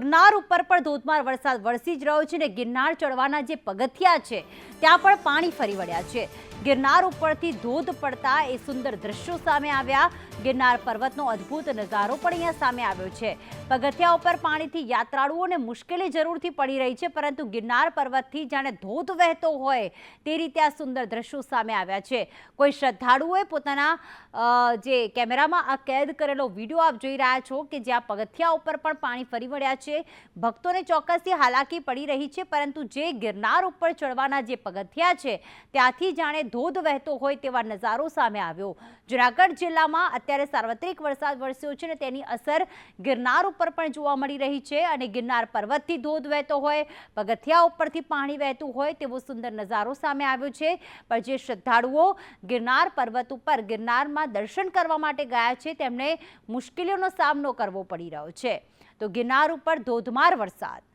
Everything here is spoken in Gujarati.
ગિરનાર ઉપર પણ ધોધમાર વરસાદ વરસી જ રહ્યો છે ને ગિરનાર ચડવાના જે પગથિયા છે, ત્યાં પણ પાણી ફરી વળ્યા છે. ગિરનાર ઉપરથી ધોધ પડતા એ સુંદર દ્રશ્યો સામે આવ્યા. ગિરનાર પર્વતનો અદ્ભુત નજારો પણ અહીંયા સામે આવ્યો છે. પગથિયા ઉપર પાણીથી યાત્રાળુઓને મુશ્કેલી જરૂરથી પડી રહી છે, પરંતુ ગિરનાર પર્વતથી જાણે ધોધ વહેતો હોય તે રીતે આ સુંદર દ્રશ્યો સામે આવ્યા છે. કોઈ શ્રદ્ધાળુઓએ પોતાના જે કેમેરામાં આ કેદ કરેલો વીડિયો આપ જોઈ રહ્યા છો કે જ્યાં પગથિયા ઉપર પણ પાણી ફરી વળ્યા છે. ભક્તોને ચોક્કસથી હાલાકી પડી રહી છે, પરંતુ જે ગિરનાર ઉપર ચડવાના જે પગથિયા છે, ત્યાંથી જાણે ધોધ વહેતો હોય તેવા નજારો સામે આવ્યો. જુનાગઢ જિલ્લામાં અત્યારે સાર્વત્રિક વરસાદ વરસ્યો છે ને તેની અસર ગિરનાર ઉપર પણ જોવા મળી રહી છે અને ગિરનાર પર્વતથી ધોધ વહેતો હોય, પગથિયા ઉપરથી પાણી વહેતું હોય તેવો સુંદર નજારો સામે આવ્યો છે. પણ જે શ્રદ્ધાળુઓ ગિરનાર પર્વત ઉપર ગિરનારમાં દર્શન કરવા માટે ગયા છે, તેમને મુશ્કેલીઓનો સામનો કરવો પડી રહ્યો છે. તો ગિરનાર ઉપર ધોધમાર વરસાદ.